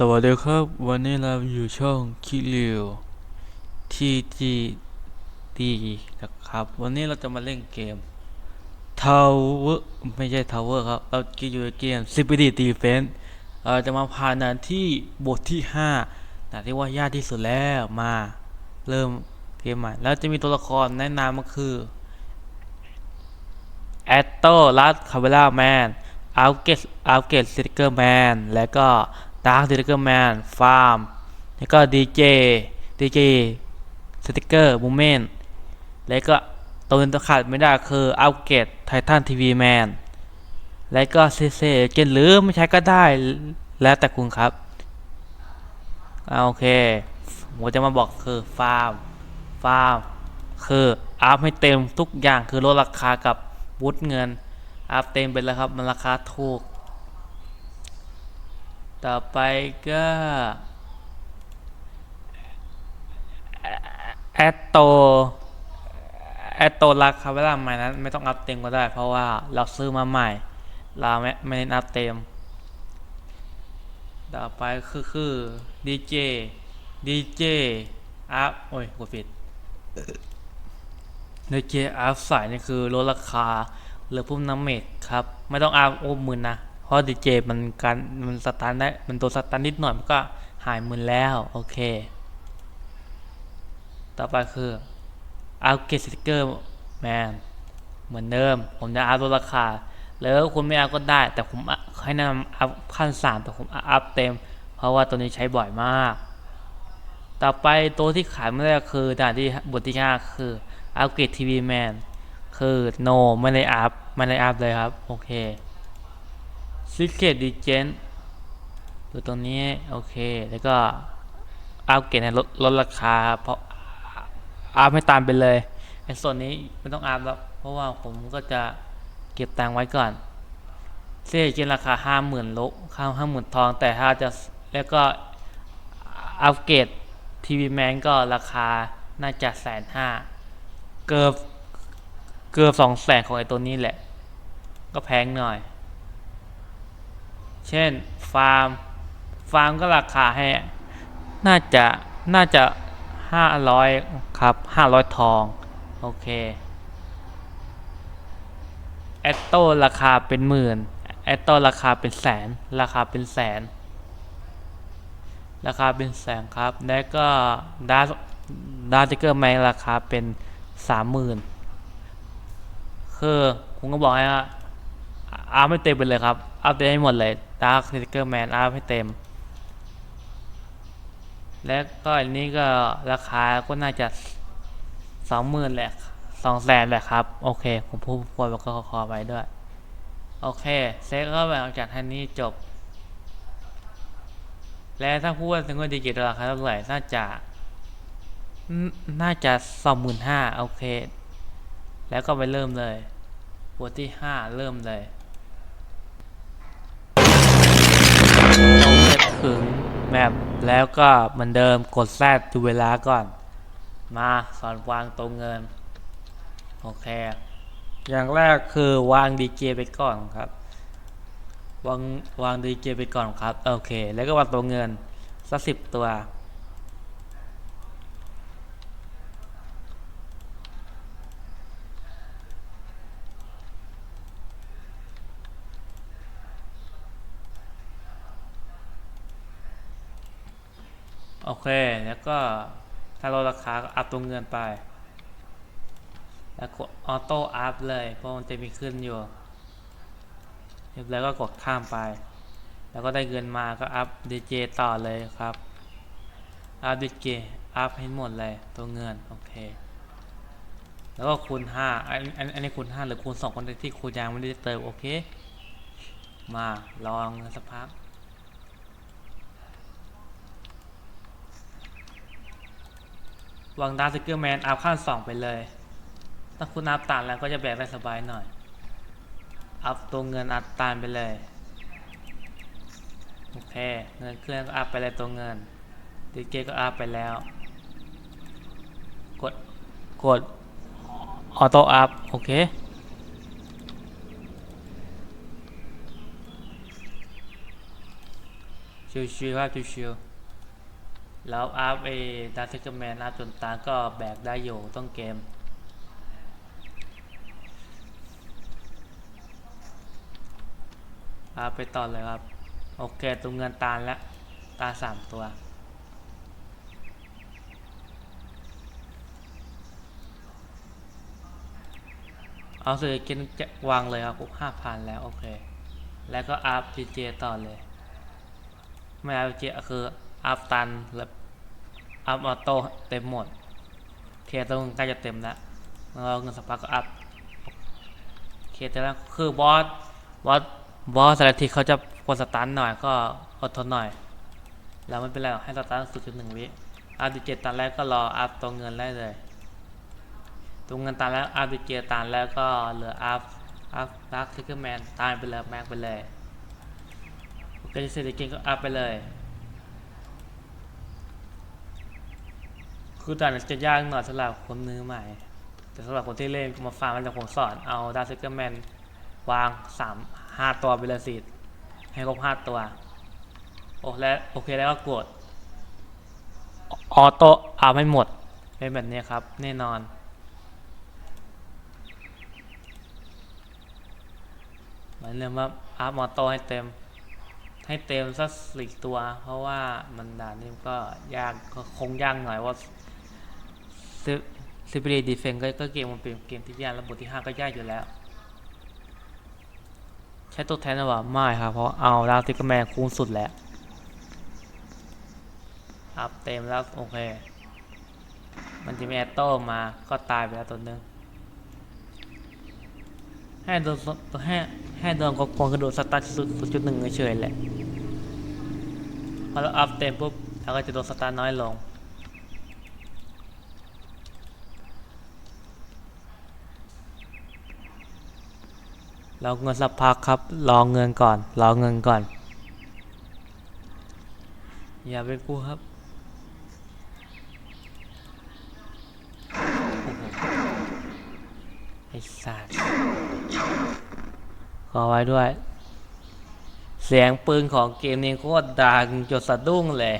สวัสดีครับ วันนี้เราอยู่ช่องคิริวทีจีดีนะครับ วันนี้เราจะมาเล่นเกม Tower ไม่ใช่ Tower ครับ เราจะอยู่ในเกม Security Defense เราจะมาผ่านด่านที่บทที่5ด่านที่ว่ายากที่สุดแล้วมาเริ่มเกมใหม่แล้วจะมีตัวละครแนะนำก็คือแอตโตลัสคาเวล่าแมนอัลเกตอัลเกตซิติเกอร์แมนและก็ ดาร์คซิติเกอร์แมนฟาร์มแล้วก็ดีเจดีเจสติกเกอร์มูมเมนและก็ตัวนึงตัวขาดไม่ได้คืออัลเกตไททันทีวีแมนและก็เซเซเกนหรือไม่ใช้ก็ได้แล้วแต่คุณครับอ่าโอเคผมจะมาบอกคือฟาร์มฟาร์มคืออัพให้เต็มทุกอย่างคือลดราคากับวุฒิเงินอัพเต็มไปแล้วครับมันราคาถูก ต่อไปก็ แอตโต แอตโตราคาเวลาใหม่นั้นไม่ต้องอัพเต็มก็ได้ เพราะว่าเราซื้อมาใหม่ เราไม่ไม่ได้อัพเต็ม ต่อไปคือคือดีเจดีเจอัพโอ้ยกดผิดในเกมอาร์ฟสายนี่คือลดราคาเหลือพุ่มน้ำเมกครับ ไม่ต้องอาร์โอ้หมื่นนะ เพราะดีเจมันการมันสตาร์ทได้มันตัวสตาร์ทนิดหน่อยมันก็หายมื่นแล้วโอเค ต่อไปคืออาร์เกตสติกเกอร์แมนเหมือนเดิม ผมจะอัพลดราคา แล้วคุณไม่อัพก็ได้ แต่ผมให้นำอัพขั้นสามแต่ผมอัพเต็ม เพราะว่าตัวนี้ใช้บ่อยมาก ต่อไปตัวที่ขายไม่ได้คือด่านที่บทที่ห้าคืออัปเกรดทีวีแมนคือ no ไม่ได้อัพไม่ได้อัพเลยครับ โอเค Secret d e g e n ดูตรงนี้ โอเค แล้วก็อัปเกรดให้ลดลดราคา เพราะอัพให้ตามไปเลยไอ้ส่วนนี้ไม่ต้องอัพแล้วเพราะว่าผมก็จะเก็บตังไว้ก่อนเสื้อเกนราคาห้าหมื่นลบข้าวห้าหมื่นทอง แต่ถ้าจะแล้วก็อัปเกรดทีวีแมนก็ราคาน่าจะแสนห้าเกือบเกือบสองแสนของไอ้ตัวนี้แหละ ก็แพงหน่อย เช่นฟาร์ม ฟาร์มก็ราคาให้ น่าจะน่าจะห้าร้อยครับห้าร้อยทอง โอเคแอตโต้ราคาเป็นหมื่นแอตโต้ราคาเป็นแสน ราคาเป็นแสน ราคาเป็นแสนครับ แล้วก็ดาร์ดาร์ติเกอร์แมนราคาเป็นสามหมื่นคือผมก็บอกให้ว่าอัพให้เต็มไปเลยครับ อัพเต็มให้หมดเลย ดาร์คสติกเกอร์แมนอัพให้เต็ม และก็อันนี้ก็ราคาก็น่าจะสองหมื่นแหละสองแสนแหละครับ โอเค ผมพูดควรแล้วก็ขอไปด้วย โอเค เซ็ตก็แบบจากท่านนี้จบ และถ้าพูดถึงว่าดีเกตราคาเท่าไหร่น่าจะน่าจะสองหมื่นห้าโอเค แล้วก็ไปเริ่มเลยบทที่ห้าเริ่มเลย เรงเซตถึงแมปแล้วก็เหมือนเดิมกดแซดดูเวลาก่อน มาสอนวางตรงเงิน โอเค อย่างแรกคือวางดีเจไปก่อนครับ วางวางดีเจไปก่อนครับ โอเค แล้วก็วางตัวเงินสักสิบตัว โอเค แล้วก็ถ้าลดราคาก็อัพตัวเงินไป แล้วกดออโต้อัพเลย เพราะมันจะมีขึ้นอยู่แล้วก็กดข้ามไป แล้วก็ได้เงินมาก็อัพดีเจต่อเลยครับ อัพดีเจอัพให้หมดเลยตัวเงิน โอเค แล้วก็คูณห้าอันอันอันนี้คูณห้าหรือคูณสองคนที่คูณยังไม่ได้เติม โอเค มาลองสักพัก วางดาร์สเกอร์แมนอัพขั้นสองไปเลย ถ้าคุณอัพตานแล้วก็จะแบกได้สบายหน่อย อัพตัวเงินอัพตานไปเลย โอเค เงินเครื่องก็อัพไปเลยตัวเงินดีเกก็อัพไปแล้ว กด กด ออโต้อัพ โอเคชิวๆครับชิวๆ แล้วอัพเอดาร์เทกแมนอัพจนตาก็แบกได้อยู่ต้องเกมอัพไปต่อเลยครับ โอเคตัวเงินตาลแล้วตาสามตัวเอาเสือกินจะวางเลยครับครบห้าพันแล้วโอเค แล้วก็อัพจีเจต่อเลย ไม่อัพเจคืออัพตันแล้ว อัพออโต้เต็มหมดเคตรงใกล้จะเต็มแล้วเราเงินสักพักก็อัพเคเต็มแล้วคือบอสบอสบอสแต่ละทีเขาจะกดสตันหน่อยก็อดทนหน่อย แล้วไม่เป็นไรให้สตันสุดจุดหนึ่งวิอัพดีเจตันแรกก็รออัพตัวเงินได้เลยตัวเงินตามแล้วอัพดีเจตามแล้วก็เหลืออัพอัพดักทิกเกอร์แมนตามไปเลยแม็กไปเลยโอเคเสร็จเกมก็อัพไปเลย คือด่านจะยากหน่อยสำหรับคนมือใหม่ แต่สำหรับคนที่เล่นมาฟังมันจากผมสอนเอาดักทิเกอร์แมนวางสามห้าตัวไปเลสิให้ครบห้าตัว โอ้และโอเคแล้วก็กดออโต้เอาไม่หมดเป็นแบบนี้ครับ แน่นอนเหมือนเรื่องว่าอัพมอโต้ให้เต็ม ให้เต็มสักสี่ตัว เพราะว่ามันด่านนี้ก็ยากคงยากหน่อยว่า ซิบิลีดีเฟนก็ก็เกมมันเป็นเกมที่ยากระบบที่5ก็ยากอยู่แล้ว ใช้ตัวแทนหรือเปล่าไม่ครับ เพราะเอาดาวติกแมนคูณสุดแล้วอัพเต็มแล้ว โอเค มันจะมีแอตโต้มาก็ตายไปแล้วตัวหนึงให้โดนสให้ให้โดนกองกระโดดสตาร์ทสุดจุดหนึ่งเฉยๆแหละพอเราอัพเต็มปุ๊บเราก็จะโดนสตาร์ทน้อยลง เราเงินสักพักครับรอเงินก่อนรอเงินก่อน อย่าไปกู้ครับไอ้สัตว์ขอไว้ด้วย เสียงปืนของเกมนี้โคตรดังจนสะดุ้งเลย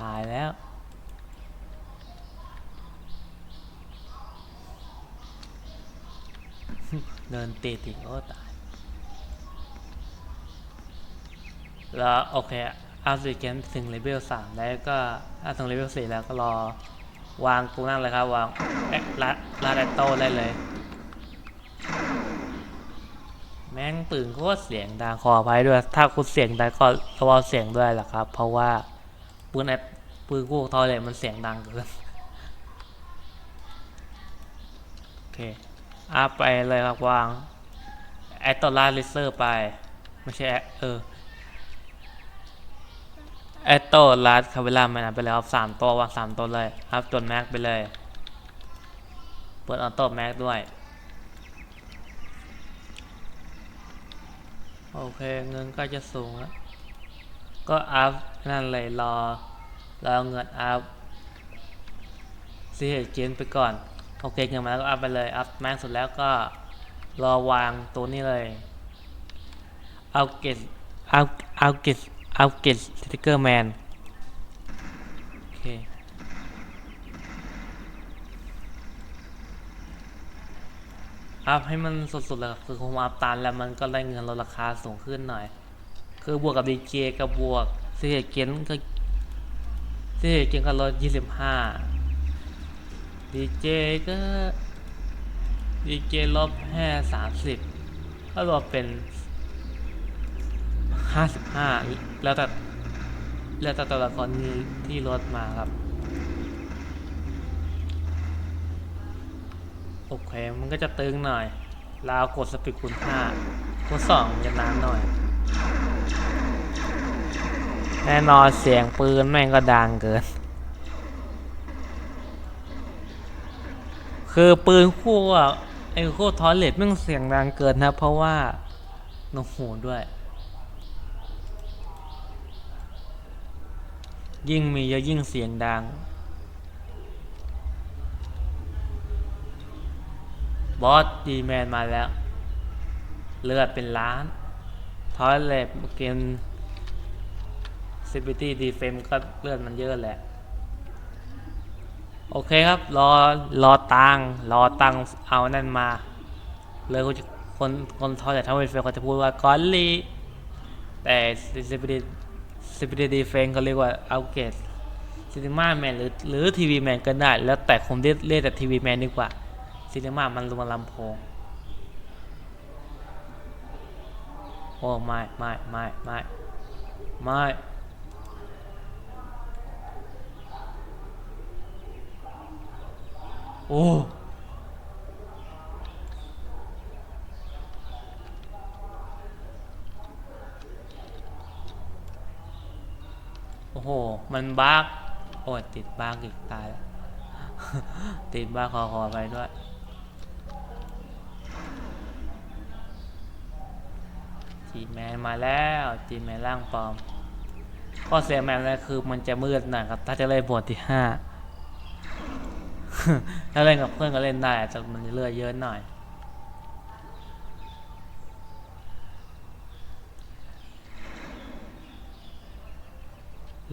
ตายแล้ว เดินติดอีกโอ้ตายแล้วโอเคอัพสิเกมถึงเลเวลสามแล้วก็ถ้าถึงเลเวลสี่แล้วก็รอวางกูนั่งเลยครับ วางเอ๊ะลาลาดแอตโต้ได้เลย แม่งปืนโคตรเสียงดังขออภัยด้วย ถ้าคุณเสียงดังก็ระวังเสียงด้วยแหละครับ เพราะว่าปืนไอปืนกูทอยเลยมันเสียงดังเกินโอเค อาไปเลยครับวางแอตโตลาลิเซอร์ไป ไม่ใช่แอเออแอตโตลาคาเวล่ามันไปเลยครับสามตัววางสามตัวเลยครับจนแม็กไปเลย เปิดออโต้แม็กด้วย โอเค เงินก็จะสูงแล้ว ก็อัพนั่นเลยรอ รอเงินอัพซีเฮเจนไปก่อน โอเคเงินมาแล้วก็อัพไปเลย อัพแม็กสุดแล้วก็รอวางตัวนี้เลย เอาเกตเอาเอาเกตเอาเกตสติกเกอร์แมน โอเค อัพให้มันสุดๆเลยคือผมอัพตามแล้วมันก็ได้เงินลดราคาสูงขึ้นหน่อย คือบวกกับดีเจกับบวกเสียเกนก็เสียเกนก็ลดยี่สิบห้า ดีเจก็ดีเจลบแค่สามสิบก็รวมเป็นห้าสิบห้าแล้วแต่แล้วแต่ตัวละครที่ที่ลดมาครับ โอเค มันก็จะตึงหน่อยลาวกดสปีดคูณห้ากดสองจะนานหน่อย แน่นอนเสียงปืนแม่งก็ดังเกิน คือปืนคู่อะไอ้คู่ทอเลตม่งเสียงดังเกินนะ เพราะว่าโอ้โหด้วย ยิ่งมีเยอะยิ่งเสียงดัง บอสดีแมนมาแล้ว เลือดเป็นล้านทอยเลตเกม City Defense ก็เลือนมันเยอะแหละ โอเคครับ รอ รอตังค์รอตังค์เอานั่นมา เลยคนคนคนทอจากทาวเวอร์เฟลเขาจะพูดว่ากอนลีแต่ City City Defense เขาเรียกว่าเอาเกตซินิมาแมนหรือหรือทีวีแมนก็ได้ แล้วแต่ผมเรียกเรียกแต่ทีวีแมนดีกว่าซินิมามันรวมลำโพงโอ้ไม่ไม่ไม่ไม่ไม่ โอ้โอ้โห มันบักโอ้ติดบักอีกตายแล้วติดบั๊กขอขอไปด้วย จีแมนมาแล้ว จีแมนร่างปลอม ข้อเสียแมนเลยคือมันจะมืดหน่อยครับ ถ้าจะเล่นบทที่ห้า ถ้าเล่นกับเพื่อนก็เล่นได้แต่มันเลือดเยอะหน่อย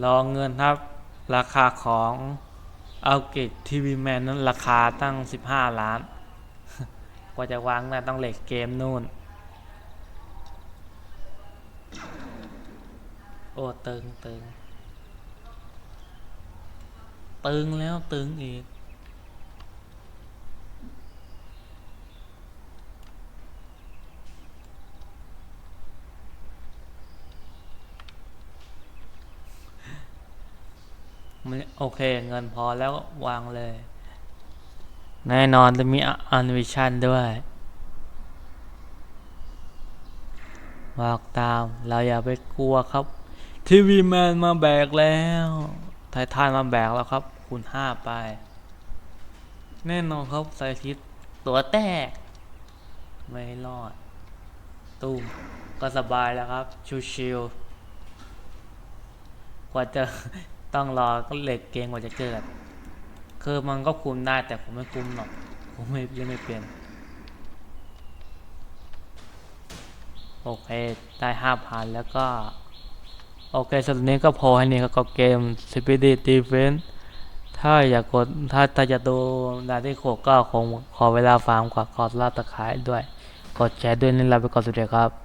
รองเงินครับ ราคาของเอาเกตทีวีแมนนั้นราคาตั้ง 15 ล้าน กว่าจะวางได้ต้องเหล็กเกมนู่น โอ้ตึงตึงตึงแล้วตึงอีก มันโอ เค เงินพอแล้ววางเลย แน่นอนจะมีอันวิชันด้วยบอกตามเราอย่าไปกลัวครับทีวีแมนมาแบกแล้วไททันมาแบกแล้วครับคูณห้าไป แน่นอนครับไซทิสตัวแตก ไม่รอด ตุ้มก็สบายแล้วครับ ชิวๆกว่าจะ ต้องรอก็เหล็กเกงกว่าจะเกิด คือมันก็คุมได้แต่ผมไม่คุมหรอก ผมไม่ยังไม่เป็น โอเค ได้ห้าพันแล้วก็ โอเคสำหรับนี้ก็พอให้นี่ครับกับเกม s p e e d Defense ถ้าอยากกดถ้าถ้าจะดูดาที่โคกก็คงขอเวลาฟาร์มกว่ากดลาตะขายด้วย กดแชร์ด้วยนี่ลาไปก่อนสวัสดีครับ